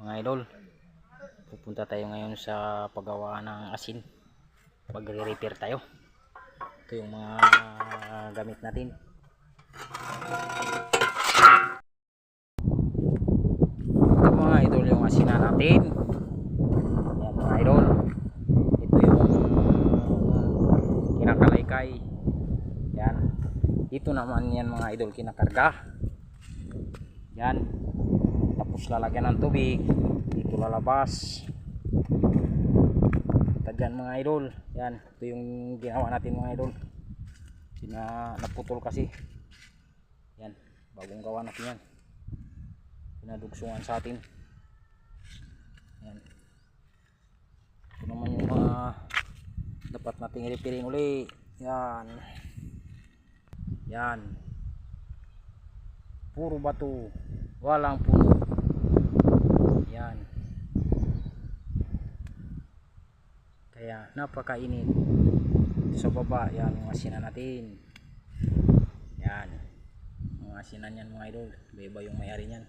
mga idol pupunta tayo ngayon sa paggawa ng asin. Magre-repair tayo. Ito yung mga gamit natin. Ito mga idol yung asinan natin. Yan mga idol. Ito yung kinakalaykay. Yan dito naman yan mga idol kinakarga. Yan tapos lalagyan ng tubig. Dito lalabas. Tagyan mga idol. Yan ito yung ginawa natin mga idol. Sina, naputol kasi. Yan bagong gawa natin yan. Pinadugsungan sa atin. Yan. Ito naman yung mga dapat nating repairin uli. Yan. Yan. Puro bato. Walang puno yan kaya napakainit. Sa baba yan yung asinan natin. Yan. Mga asinan yan mga idol. Iba iba yung mayari niyan